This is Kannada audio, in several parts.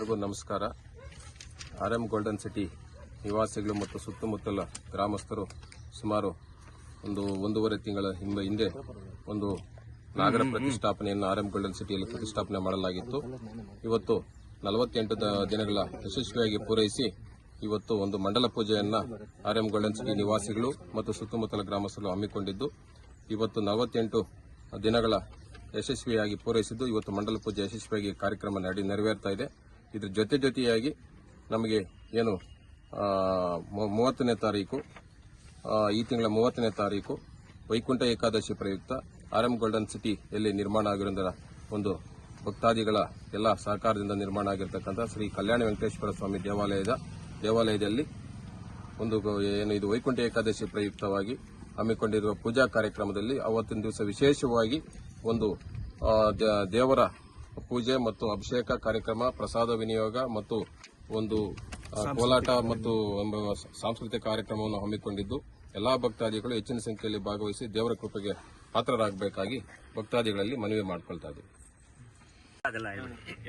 ಎಲ್ರಿಗೂ ನಮಸ್ಕಾರ. ಆರ್ ಎಂ ಗೋಲ್ಡನ್ ಸಿಟಿ ನಿವಾಸಿಗಳು ಮತ್ತು ಸುತ್ತಮುತ್ತಲ ಗ್ರಾಮಸ್ಥರು ಸುಮಾರು ಒಂದು ಒಂದೂವರೆ ತಿಂಗಳ ಹಿಂದೆ ಹಿಂದೆ ಒಂದು ನಾಗರ ಪ್ರತಿಷ್ಠಾಪನೆಯನ್ನು ಆರ್ ಎಂ ಗೋಲ್ಡನ್ ಸಿಟಿಯಲ್ಲಿ ಪ್ರತಿಷ್ಠಾಪನೆ ಮಾಡಲಾಗಿತ್ತು. ಇವತ್ತು ನಲವತ್ತೆಂಟು ದ- ದಿನಗಳ ಯಶಸ್ವಿಯಾಗಿ ಪೂರೈಸಿ ಇವತ್ತು ಒಂದು ಮಂಡಲ ಪೂಜೆಯನ್ನು ಆರ್ ಎಂ ಗೋಲ್ಡನ್ ಸಿಟಿ ನಿವಾಸಿಗಳು ಮತ್ತು ಸುತ್ತಮುತ್ತಲ ಗ್ರಾಮಸ್ಥರು ಹಮ್ಮಿಕೊಂಡಿದ್ದು ಇವತ್ತು ನಲವತ್ತೆಂಟು ದಿನಗಳ ಯಶಸ್ವಿಯಾಗಿ ಪೂರೈಸಿದ್ದು ಇವತ್ತು ಮಂಡಲ ಪೂಜೆ ಯಶಸ್ವಿಯಾಗಿ ಕಾರ್ಯಕ್ರಮ ನಡೆ ನೆರವೇರ್ತಾ ಇದೆ. ಇದ್ರ ಜೊತೆ ಜೊತೆಯಾಗಿ ನಮಗೆ ಏನು ಮೂವತ್ತನೇ ತಾರೀಕು ಈ ತಿಂಗಳ ಮೂವತ್ತನೇ ತಾರೀಕು ವೈಕುಂಠ ಏಕಾದಶಿ ಪ್ರಯುಕ್ತ ಆರ್ ಎಂ ಗೋಲ್ಡನ್ ಸಿಟಿ ಎಲ್ಲಿ ನಿರ್ಮಾಣ ಆಗಿರೋದರ ಒಂದು ಭಕ್ತಾದಿಗಳ ಎಲ್ಲ ಸಹಕಾರದಿಂದ ನಿರ್ಮಾಣ ಆಗಿರತಕ್ಕಂಥ ಶ್ರೀ ಕಲ್ಯಾಣ ವೆಂಕಟೇಶ್ವರ ಸ್ವಾಮಿ ದೇವಾಲಯದ, ದೇವಾಲಯದಲ್ಲಿ ಒಂದು ಏನು ಇದು ವೈಕುಂಠ ಏಕಾದಶಿ ಪ್ರಯುಕ್ತವಾಗಿ ಹಮ್ಮಿಕೊಂಡಿರುವ ಪೂಜಾ ಕಾರ್ಯಕ್ರಮದಲ್ಲಿ ಅವತ್ತಿನ ದಿವಸ ವಿಶೇಷವಾಗಿ ಒಂದು ದೇವರ ಪೂಜೆ ಮತ್ತು ಅಭಿಷೇಕ ಕಾರ್ಯಕ್ರಮ ಪ್ರಸಾದ ವಿನಿಯೋಗ ಮತ್ತು ಒಂದು ಕೋಲಾಟ ಮತ್ತು ಎಂಬ ಸಾಂಸ್ಕೃತಿಕ ಕಾರ್ಯಕ್ರಮವನ್ನು ಹಮ್ಮಿಕೊಂಡಿದ್ದು. ಎಲ್ಲಾ ಭಕ್ತಾದಿಗಳು ಹೆಚ್ಚಿನ ಸಂಖ್ಯೆಯಲ್ಲಿ ಭಾಗವಹಿಸಿ ದೇವರ ಕೃಪೆಗೆ ಪಾತ್ರರಾಗಬೇಕಾಗಿ ಭಕ್ತಾದಿಗಳಲ್ಲಿ ಮನವಿ ಮಾಡಿಕೊಳ್ತಾ ಇದ್ದೀವಿ.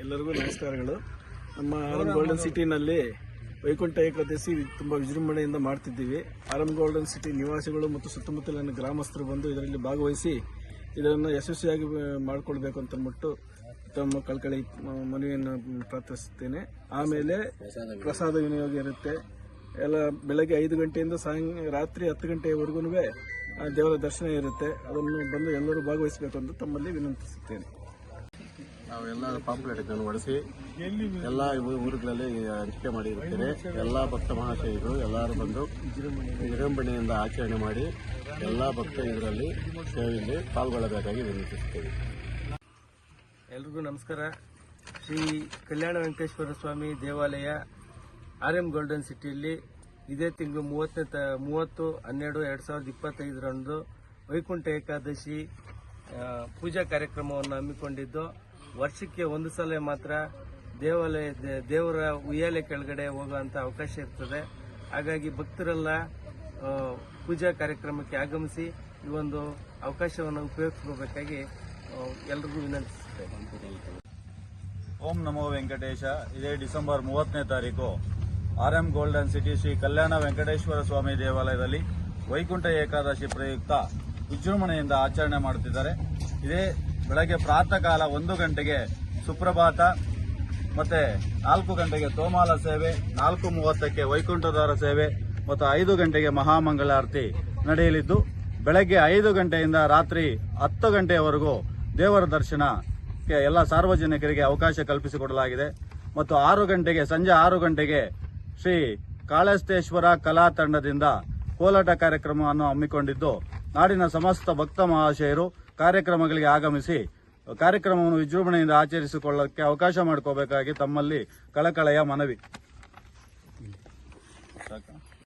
ಎಲ್ಲರಿಗೂ ನಮಸ್ಕಾರಗಳು. ನಮ್ಮ ಆರಂ ಗೋಲ್ಡನ್ ಸಿಟಿನಲ್ಲಿ ವೈಕುಂಠ ಏಕಾದಶಿ ತುಂಬಾ ವಿಜೃಂಭಣೆಯಿಂದ ಮಾಡ್ತಿದ್ದೀವಿ. ಆರಂ ಗೋಲ್ಡನ್ ಸಿಟಿ ನಿವಾಸಿಗಳು ಮತ್ತು ಸುತ್ತಮುತ್ತಲಿನ ಗ್ರಾಮಸ್ಥರು ಬಂದು ಇದರಲ್ಲಿ ಭಾಗವಹಿಸಿ ಇದನ್ನು ಯಶಸ್ವಿಯಾಗಿ ಮಾಡಿಕೊಳ್ಬೇಕು ಅಂತ ಅಂದ್ಬಿಟ್ಟು ತಮ್ಮ ಕಳ್ಕಳಿ ಮನವಿಯನ್ನು ಪ್ರಾರ್ಥಿಸುತ್ತೇನೆ. ಆಮೇಲೆ ಪ್ರಸಾದ ವಿನಿಯೋಗ ಇರುತ್ತೆ. ಎಲ್ಲ ಬೆಳಗ್ಗೆ ಐದು ಗಂಟೆಯಿಂದ ಸಾಯಂ ರಾತ್ರಿ ಹತ್ತು ಗಂಟೆಯವರೆಗೂ ದೇವರ ದರ್ಶನ ಇರುತ್ತೆ. ಅದನ್ನು ಬಂದು ಎಲ್ಲರೂ ಭಾಗವಹಿಸಬೇಕು ಅಂತ ತಮ್ಮಲ್ಲಿ ವಿನಂತಿಸುತ್ತೇನೆ. ನಾವೆಲ್ಲ ಪಾಂಪ್ಲೆಟ್ ಬಳಸಿ ಎಲ್ಲ ಊರುಗಳಲ್ಲಿ ಹಂಚಿಕೆ ಮಾಡಿರುತ್ತೇವೆ. ಎಲ್ಲ ಭಕ್ತ ಮಹಾಶಯರು ಎಲ್ಲರೂ ಬಂದು ವಿಜೃಂಭಣೆಯಿಂದ ಆಚರಣೆ ಮಾಡಿ, ಎಲ್ಲ ಭಕ್ತ ಇದರಲ್ಲಿ ಸೇವೆಯಲ್ಲಿ ಪಾಲ್ಗೊಳ್ಳಬೇಕಾಗಿ ವಿನಂತಿಸುತ್ತೇವೆ. ಎಲ್ರಿಗೂ ನಮಸ್ಕಾರ. ಶ್ರೀ ಕಲ್ಯಾಣ ವೆಂಕಟೇಶ್ವರ ಸ್ವಾಮಿ ದೇವಾಲಯ ಆರ್ ಎಂ ಗೋಲ್ಡನ್ ಸಿಟಿಯಲ್ಲಿ ಇದೇ ತಿಂಗಳು ಮೂವತ್ತನೇ ತ, ಮೂವತ್ತು, ಹನ್ನೆರಡು, ಎರಡು ಸಾವಿರದ ಇಪ್ಪತ್ತೈದರಂದು ವೈಕುಂಠ ಏಕಾದಶಿ ಪೂಜಾ ಕಾರ್ಯಕ್ರಮವನ್ನು ಹಮ್ಮಿಕೊಂಡಿದ್ದು. ವರ್ಷಕ್ಕೆ ಒಂದು ಸಲ ಮಾತ್ರ ದೇವಾಲಯ ದೇವರ ಉಯ್ಯಾಲೆ ಕೆಳಗಡೆ ಹೋಗುವಂಥ ಅವಕಾಶ ಇರ್ತದೆ. ಹಾಗಾಗಿ ಭಕ್ತರೆಲ್ಲ ಪೂಜಾ ಕಾರ್ಯಕ್ರಮಕ್ಕೆ ಆಗಮಿಸಿ ಈ ಒಂದು ಅವಕಾಶವನ್ನು ಉಪಯೋಗಿಸ್ಕೋಬೇಕಾಗಿ ಎಲ್ರಿಗೂ ವಿನಂತಿಸುತ್ತೇನೆ. ಓಂ ನಮೋ ವೆಂಕಟೇಶ. ಇದೇ ಡಿಸೆಂಬರ್ ಮೂವತ್ತನೇ ತಾರೀಕು. R M golden city Shri Kalyana Venkateshwara Swamy ದೇವಾಲಯದಲ್ಲಿ ವೈಕುಂಠ ಏಕಾದಶಿ ಪ್ರಯುಕ್ತ ವಿಜೃಂಭಣೆಯಿಂದ ಆಚರಣೆ ಮಾಡುತ್ತಿದ್ದಾರೆ. ಇದೇ ಬೆಳಗ್ಗೆ ಪ್ರಾತಃ ಕಾಲ ಒಂದು ಗಂಟೆಗೆ ಸುಪ್ರಭಾತ ಮತ್ತೆ ನಾಲ್ಕು ಗಂಟೆಗೆ ತೋಮಾಲ ಸೇವೆ, ನಾಲ್ಕು ಮೂವತ್ತಕ್ಕೆ ವೈಕುಂಠದಾರ ಸೇವೆ ಮತ್ತು ಐದು ಗಂಟೆಗೆ ಮಹಾಮಂಗಳಾರತಿ ನಡೆಯಲಿದ್ದು, ಬೆಳಗ್ಗೆ ಐದು ಗಂಟೆಯಿಂದ ರಾತ್ರಿ ಹತ್ತು ಗಂಟೆಯವರೆಗೂ ದೇವರ ದರ್ಶನಕ್ಕೆ ಎಲ್ಲ ಸಾರ್ವಜನಿಕರಿಗೆ ಅವಕಾಶ ಕಲ್ಪಿಸಿಕೊಡಲಾಗಿದೆ. ಮತ್ತು ಆರು ಗಂಟೆಗೆ, ಸಂಜೆ ಆರು ಗಂಟೆಗೆ ಶ್ರೀ ಕಾಳಸ್ತೇಶ್ವರ ಕಲಾ ತಂಡದಿಂದ ಕೋಲಾಟ ಕಾರ್ಯಕ್ರಮವನ್ನು ಹಮ್ಮಿಕೊಂಡಿದ್ದು ನಾಡಿನ ಸಮಸ್ತ ಭಕ್ತ ಮಹಾಶಯರು ಕಾರ್ಯಕ್ರಮಗಳಿಗೆ ಆಗಮಿಸಿ ಕಾರ್ಯಕ್ರಮವನ್ನು ವಿಜೃಂಭಣೆಯಿಂದ ಆಚರಿಸಿಕೊಳ್ಳಕ್ಕೆ ಅವಕಾಶ ಮಾಡ್ಕೋಬೇಕಾಗಿ ತಮ್ಮಲ್ಲಿ ಕಳಕಳೆಯ ಮನವಿ?